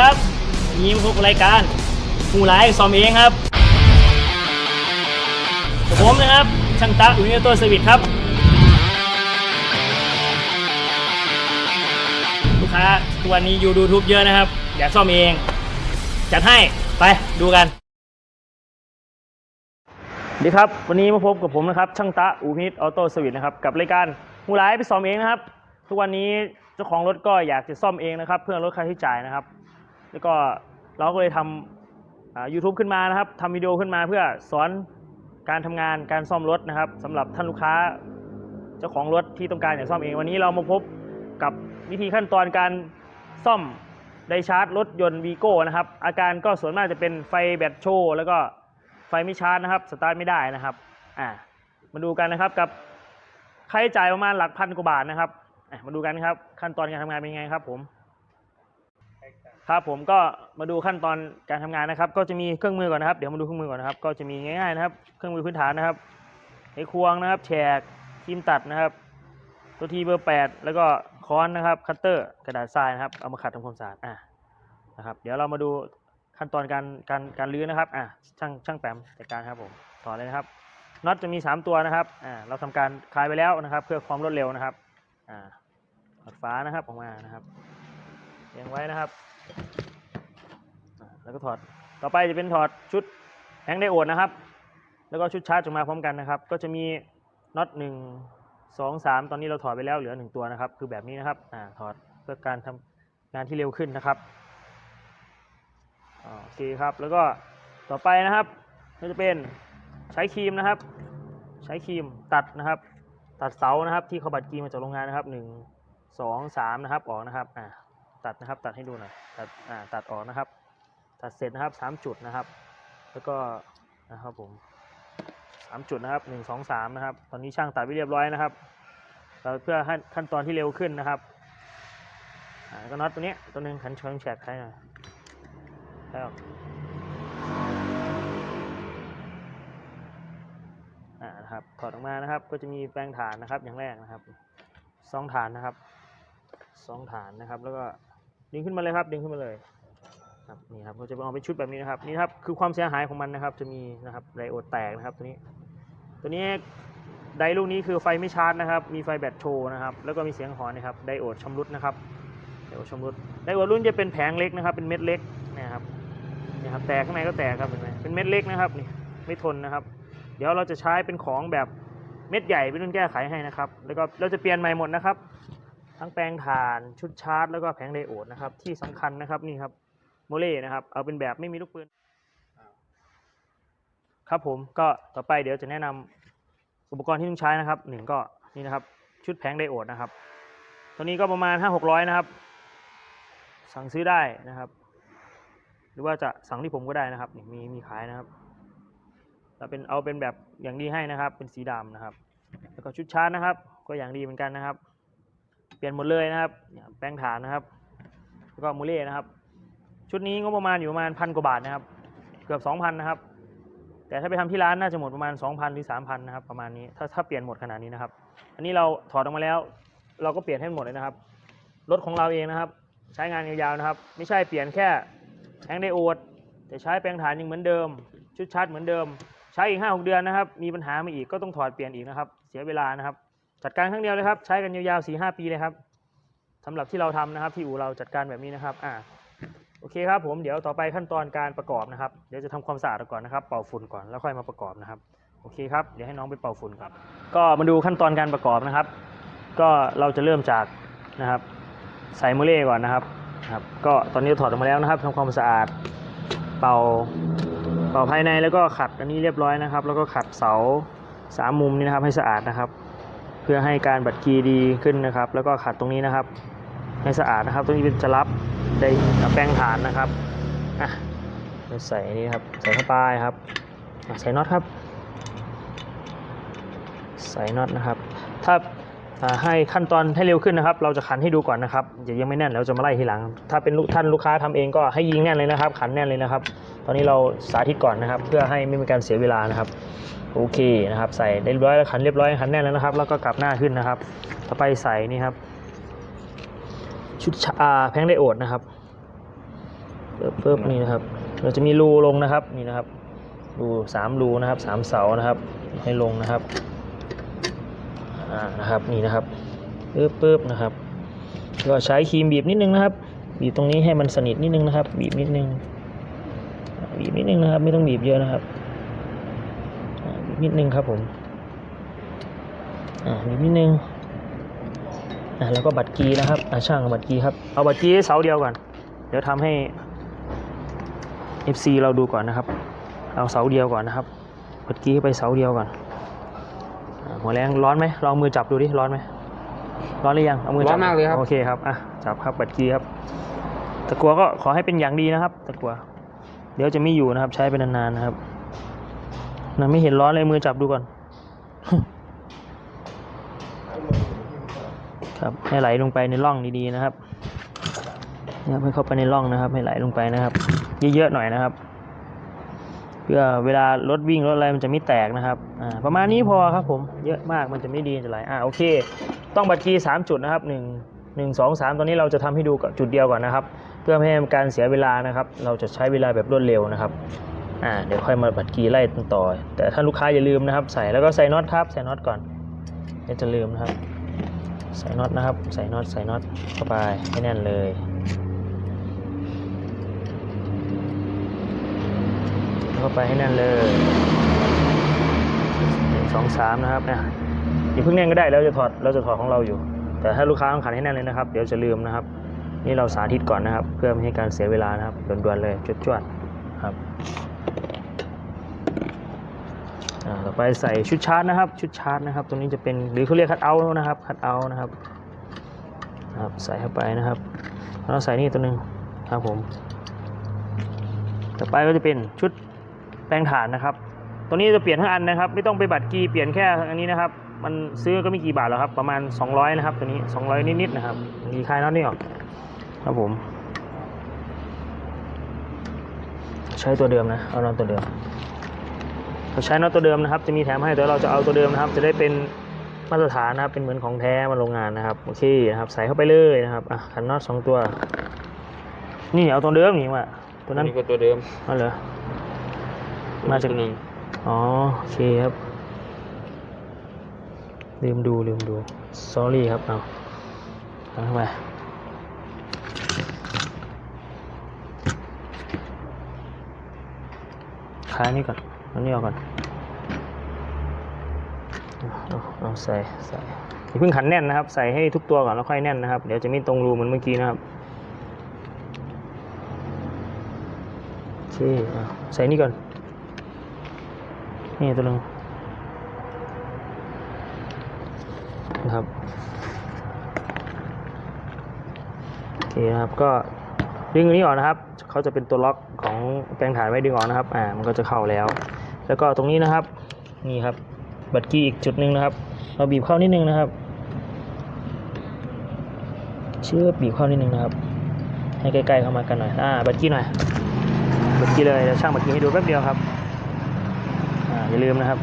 ครับยิมพวกรายการผู้ร้ายซอมเองครับผมนะครับช่างตะอุนิโตสวิตครับ ลูกค้าทุกวันนี้ยูดูทูบเยอะนะครับ อยากซ่อมเอง จัดให้ไปดูกันดีครับ วันนี้มาพบกับผมนะครับ ช่างตะอูพินิตออโต้สวิตนะครับ กับรายการมูร้ายไปซ่อมเองนะครับ ทุกวันนี้เจ้าของรถก็อยากจะซ่อมเองนะครับ เพื่อลดค่าใช้จ่ายนะครับ แล้วก็เราก็เลยทำอ่า YouTube ขึ้นมานะครับทำวิดีโอขึ้นมาเพื่อสอนการทำงานการซ่อมรถนะครับสำหรับท่านลูกค้าเจ้าของรถที่ต้องการอยากซ่อมเอง วันนี้เรามาพบกับวิธีขั้นตอนการซ่อมไดชาร์จรถยนต์วีโก้นะครับ อาการก็ส่วนมากจะเป็นไฟแบตโชว์แล้วก็ไฟไม่ชาร์จนะครับสตาร์ทไม่ได้นะครับอ่ามาดูกันนะครับกับค่าใช้จ่ายประมาณหลักพันกว่าบาทนะครับมาดูกันครับ ขั้นตอนการทำงานเป็นไงครับผม ครับผมก็มาดูขั้นตอนการทำงานนะครับ ก็จะมีเครื่องมือก่อนนะครับ เดี๋ยวมาดูเครื่องมือก่อนนะครับ ก็จะมีง่ายๆนะครับ เครื่องมือพื้นฐานนะครับไขควงนะครับแฉกครีมตัดนะครับ ตัวทีเบอร์แปดแล้วก็ค้อนนะครับคัตเตอร์กระดาษทรายนะครับเอามาขัดทำความสะอาดอะนะครับ เดี๋ยวเรามาดูขั้นตอนการการการลื้อนะครับอะช่างช่างแปมจัดการครับผมต่อเลยนะครับน็อตจะมี 3 ตัวนะครับอ่าเราทำการคลายไปแล้วนะครับ เพื่อความรวดเร็วนะครับอ่าถอดฝานะครับออกมานะครับเรียงไว้นะครับ แล้วก็ถอด ต่อไปจะเป็นถอดชุดแผงไดโอดนะครับ แล้วก็ชุดชาร์จจะมาพร้อมกันนะครับ ก็จะมีน็อตหนึ่งสองสามตอนนี้เราถอดไปแล้วเหลือหนึ่งตัวนะครับ คือแบบนี้นะครับอ่าถอดเพื่อการทำงานที่เร็วขึ้นนะครับโอเคครับ แล้วก็ต่อไปนะครับก็จะเป็นใช้ครีมนะครับ ใช้ครีมตัดนะครับ ตัดเสานะครับที่เขาบัดกรีมมาจากโรงงานนะครับหนึ่งสองสามนะครับออกนะครับอ่า ตัดนะครับ ตัดให้ดูหน่อยตัดอ่าตัดออกนะครับ ตัดเสร็จนะครับสามจุดนะครับ แล้วก็นะครับผมสามจุดนะครับหนึ่งสองสามนะครับ ตอนนี้ช่างตัดไว้เรียบร้อยนะครับเราเพื่อให้ขั้นตอนที่เร็วขึ้นนะครับอ่าก็น็อตตัวนี้ตัวหนึงขันเชิงแฉกใช้หน่อยใช่ออกอ่านะครับถอดออกมานะครับ ก็จะมีแปลงฐานนะครับอย่างแรกนะครับสองฐานนะครับสองฐานนะครับ แล้วก็ ดึงขึ้นมาเลยครับ ดึงขึ้นมาเลยครับนี่ครับก็จะเอาเป็นชุดแบบนี้นะครับนี่ครับคือความเสียหายของมันนะครับ จะมีนะครับไดโอดแตกนะครับตัวนี้ ตัวนี้ไดลูกนี้คือไฟไม่ชาร์จนะครับ มีไฟแบตโชว์นะครับ แล้วก็มีเสียงหอนนะครับไดโอดชำรุดนะครับไดโอดชำรุดไดโอดรุ่นจะเป็นแผงเล็กนะครับ เป็นเม็ดเล็กนะครับนี่ครับแตกข้างในก็แตกครับเห็นไหมเป็นเม็ดเล็กนะครับนี่ไม่ทนนะครับ เดี๋ยวเราจะใช้เป็นของแบบเม็ดใหญ่เป็นรุ่นแก้ไขให้นะครับ แล้วก็เราจะเปลี่ยนใหม่หมดนะครับ ทั้งแปลงถ่านชุดชาร์จแล้วก็แผงไดโอดนะครับ ที่สำคัญนะครับนี่ครับโมเล่นะครับ เอาเป็นแบบไม่มีลูกปืนครับผมก็ต่อไปเดี๋ยวจะแนะนำอุปกรณ์ที่ต้องใช้นะครับหนึ่งก็นี่นะครับ ชุดแผงไดโอดนะครับ ตัวนี้ก็ประมาณห้าหกร้อยนะครับ สั่งซื้อได้นะครับ หรือว่าจะสั่งที่ผมก็ได้นะครับมีมีขายนะครับเราเป็นเอาเป็นแบบอย่างดีให้นะครับ เป็นสีดำนะครับ แล้วก็ชุดชาร์จนะครับ ก็อย่างดีเหมือนกันนะครับ เปลี่ยนหมดเลยนะครับ แปลงฐานนะครับ แล้วก็โมเล่นะครับ ชุดนี้งบประมาณอยู่ประมาณพันกว่าบาทนะครับ เกือบสองพันนะครับ แต่ถ้าไปทำที่ร้านน่าจะหมดประมาณสองพันหรือสามพันนะครับ ประมาณนี้ ถ้าถ้าเปลี่ยนหมดขนาดนี้นะครับ อันนี้เราถอดออกมาแล้ว เราก็เปลี่ยนให้หมดเลยนะครับ รถของเราเองนะครับ ใช้งานยาวๆนะครับ ไม่ใช่เปลี่ยนแค่แทงไดโอดแต่ใช้แปลงฐานยังเหมือนเดิม ชุดชาร์จเหมือนเดิม ใช้อีกห้าหกเดือนนะครับ มีปัญหามาอีกก็ต้องถอดเปลี่ยนอีกนะครับ เสียเวลานะครับ จัดการครั้งเดียวเลยครับใช้กันยาวๆสี่ห้าปีเลยครับสำหรับที่เราทำนะครับ ที่อู่เราจัดการแบบนี้นะครับอ่าโอเคครับผมเดี๋ยวต่อไปขั้นตอนการประกอบนะครับเดี๋ยวจะทำความสะอาดก่อนนะครับ เป่าฝุ่นก่อนแล้วค่อยมาประกอบนะครับโอเคครับเดี๋ยวให้น้องไปเป่าฝุ่นครับ ก็มาดูขั้นตอนการประกอบนะครับ ก็เราจะเริ่มจากนะครับ ใส่โมเล่ก่อนนะครับครับ ก็ตอนนี้ถอดออกมาแล้วนะครับทำความสะอาดเป่าเป่าภายในแล้วก็ขัดอันนี้เรียบร้อยนะครับ แล้วก็ขัดเสาสามมุมนี้นะครับให้สะอาดนะครับ พื่อให้การบัดกีดีขึ้นนะครับ แล้วก็ขัดตรงนี้นะครับ ให้สะอาดนะครับ ตรงนี้เป็นจะรับได้แป้งฐานนะครับอะใส่นี่ครับใส่เข้าไปครับใส่น็อตครับ ใส่น็อตนะครับ ถ้า ให้ขั้นตอนให้เร็วขึ้นนะครับ เราจะขันให้ดูก่อนนะครับอย่ายังไม่แน่นแล้วจะมาไล่ทีหลัง ถ้าเป็นลูกท่านลูกค้าทำเองก็ให้ยิงแน่นเลยนะครับ ขันแน่นเลยนะครับ ตอนนี้เราสาธิตก่อนนะครับ เพื่อให้ไม่มีการเสียเวลานะครับโอเคนะครับ ใส่เรียบร้อยแล้วขันเรียบร้อยขันแน่นแล้วนะครับ แล้วก็กลับหน้าขึ้นนะครับ ต่อไปใส่นี่ครับ ชุดอาแพงไดโอดนะครับปึ๊บนี่นะครับ เราจะมีรูลงนะครับนี่นะครับรูสามรูนะครับสามเสานะครับ ให้ลงนะครับ อ่านะครับนี่นะครับปึ๊บปึ๊บนะครับ ก็ใช้ครีมบีบนิดนึงนะครับ บีบตรงนี้ให้มันสนิทนิดนึงนะครับ บีบนิดนึงบีบนิดนึงนะครับ ไม่ต้องบีบเยอะนะครับบีบนิดนึงครับผมอ่าบีบนิดนึงอ่าแล้วก็บัตรกีนะครับอ่าช่างบัตรกีครับเอาบัตรกีให้เสาเดียวก่อนเดี๋ยวทำให้ FC เราดูก่อนนะครับ เอาเสาเดียวก่อนนะครับบัตรกีให้ไปเสาเดียวก่อน หัวแรงร้อนไหมลองมือจับดูดิร้อนไหมร้อนหรือยังเอามือจับร้อนมากเลยครับโอเคครับอะจับครับบัตรกีครับตะกัวก็ขอให้เป็นอย่างดีนะครับ ตะกัว เดี๋ยวจะไม่อยู่นะครับ ใช้ไปนานๆนะครับนะไม่เห็นร้อนเลยมือจับดูก่อน ครับให้ไหลลงไปในร่องดีๆนะครับนะครับให้เข้าไปในร่องนะครับ ให้ไหลลงไปนะครับ เยอะๆหน่อยนะครับเพื่อเวลารถวิ่งรถอะไรมันจะไม่แตกนะครับอ่าประมาณนี้พอครับผมเยอะมากมันจะไม่ดีจะไหลอ่าโอเค ต้องบัตรคีย์สามจุดนะครับหนึ่งหนึ่งสองสามตอนนี้เราจะทำให้ดูกับจุดเดียวก่อนนะครับ เพื่อไม่ให้การเสียเวลานะครับ เราจะใช้เวลาแบบรวดเร็วนะครับอ่าเดี๋ยวค่อยมาบัตรคีย์ไล่ต่อ แต่ถ้าลูกค้าอย่าลืมนะครับ ใส่แล้วก็ใส่น็อตครับใส่น็อตก่อนเดี๋ยวจะลืมนะครับ ใส่น็อตนะครับ ใส่น็อตใส่น็อตเข้าไปให้แน่นเลย เข้าไปให้แน่นเลยหนึ่งสองสามนะครับเนี่ยอย่าเพิ่งแน่นก็ได้แล้วจะถอดเราจะถอดของเราอยู่ แต่ถ้าลูกค้าต้องขันให้แน่นเลยนะครับ เดี๋ยวจะลืมนะครับ นี่เราสาธิตก่อนนะครับ เพื่อไม่ให้การเสียเวลานะครับด่วนๆเลยจวดๆครับต่อไปใส่ชุดชาร์จนะครับ ชุดชาร์จนะครับ ตัวนี้จะเป็นหรือเขาเรียกคัดเอาท์นะครับคัดเอาท์นะครับครับ ใส่เข้าไปนะครับแล้วเราใส่นี่ตัวหนึ่งครับผม ต่อไปก็จะเป็นชุด แปรงฐานนะครับ ตัวนี้จะเปลี่ยนทั้งอันนะครับ ไม่ต้องไปบัตรกีเปลี่ยนแค่อันนี้นะครับ มันซื้อก็ไม่กี่บาทหรอกครับ ประมาณ 200 นะครับ ตัวนี้ 200 นิดๆนะครับมีคลายน็อตนี่ออกครับผม ใช้ตัวเดิมนะ เอาน็อตตัวเดิมเราใช้น็อตตัวเดิมนะครับ จะมีแถมให้แต่เราจะเอาตัวเดิมนะครับ จะได้เป็นมาตรฐานนะครับ เป็นเหมือนของแท้มาโรงงานนะครับ โอเคนะครับ ใส่เข้าไปเลยนะครับ อะขันน็อตสองตัว นี่เอาตัวเดิมนี่มาตัวนั้นนี่ก็ตัวเดิมอ๋อเหรอ มาจากหนึ่งอ๋อโอเคครับ ลืมดูลืมดู sorry ครับเอาเอาเข้าไปคลายนี่ก่อนเอานี่ออกก่อนเอาเอาใส่ใส่อย่าเพิ่งขันแน่นนะครับ ใส่ให้ทุกตัวก่อนแล้วค่อยแน่นนะครับ เดี๋ยวจะไม่ตรงรูเหมือนเมื่อกี้นะครับโอเคเอาใส่นี่ก่อน นี่ตัวนึงนะครับโอเคนะครับก็ดึงอันนี้ออกนะครับเขาจะเป็นตัวล็อกของแปลงฐานไว้ดึงออกนะครับอ่ามันก็จะเข้าแล้ว แล้วก็ตรงนี้นะครับนี่ครับบัตรกี้อีกจุดหนึ่งนะครับ เราบีบเข้านิดนึงนะครับเชื่อบีบเข้านิดนึงนะครับ ให้ใกล้ๆเข้ามากันหน่อยอ่าบัตรกี้หน่อยบัตรกี้เลยเดี๋ยวช่างบัตรกี้ให้ดูแป๊บเดียวครับ อย่าลืมนะครับ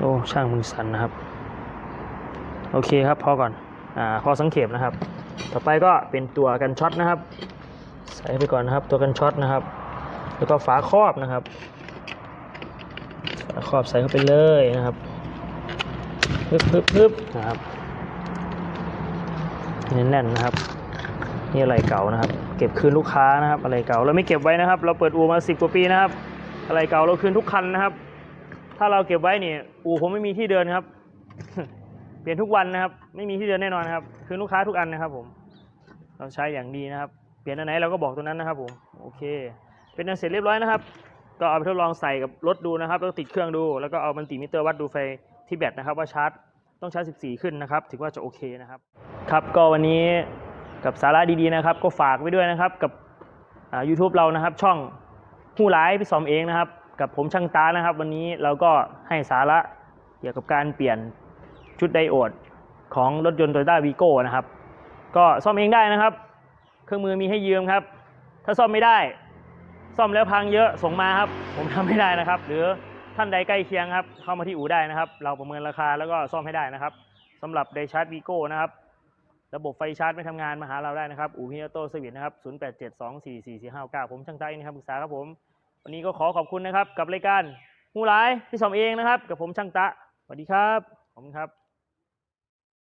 โอ้ช่างมือสั่นนะครับ โอเคครับพอก่อนอ่าพอสังเขปนะครับ ต่อไปก็เป็นตัวกันช็อตนะครับ ใส่ไปก่อนนะครับ ตัวกันช็อตนะครับ แล้วก็ฝาครอบนะครับฝาครอบใส่เข้าไปเลยนะครับปึ๊บปึ๊บปึ๊บนะครับ แน่นๆนะครับ นี่อะไรเก่านะครับ เก็บคืนลูกค้านะครับ อะไรเก่าเราไม่เก็บไว้นะครับ เราเปิดอู่มาสิบกว่าปีนะครับ อะไรเก่าเราคืนทุกคันนะครับ ถ้าเราเก็บไว้เนี่ยอู่ผมไม่มีที่เดินครับ เปลี่ยนทุกวันนะครับ ไม่มีที่เดินแน่นอนครับ คืนลูกค้าทุกอันนะครับ ผม เราใช้อย่างดีนะครับ เปลี่ยนอันไหนเราก็บอกตัวนั้นนะครับ ผมโอเค เป็นอันเสร็จเรียบร้อยนะครับ ก็เอาไปทดลองใส่กับรถดูนะครับ แล้วติดเครื่องดู แล้วก็เอามันติมิเตอร์วัดดูไฟที่แบตนะครับว่าชาร์จ ต้องใชาร์จ14 ขึ้นนะครับ ถือว่าจะโอเคนะครับ ครับก็วันนี้กับสาระดีๆนะครับ ก็ฝากไว้ด้วยนะครับกับอ่า YouTube เรานะครับ ช่องผู้ร้ายพี่สอมเองนะครับ กับผมช่างตานะครับ วันนี้เราก็ให้สาระเกี่ยวกับการเปลี่ยนชุดไดโอดของรถยนต์ Toyota Vigo นะครับ ก็ซ่อมเองได้นะครับ เครื่องมือมีให้ยืมครับ ถ้าซ่อมไม่ได้ ซ่อมแล้วพังเยอะส่งมาครับ ผมทำไม่ได้นะครับ หรือ ท่านใดใกล้เคียงครับ เข้ามาที่อู่ได้นะครับ เราประเมินราคาแล้วก็ซ่อมให้ได้นะครับสำหรับไดชาร์จวีโก้นะครับ ระบบไฟชาร์จไม่ทำงานมาหาเราได้นะครับ อู่พิโตสวิตนะครับศูนย์แปดเจ็ดสองสี่สี่สี่ห้าเก้าผมช่างใจนะครับปรึกษาครับผม วันนี้ก็ขอขอบคุณนะครับ กับรายการมูไลฟ์ที่สมเองนะครับ กับผมช่างตะสวัสดีครับ ขอบคุณครับ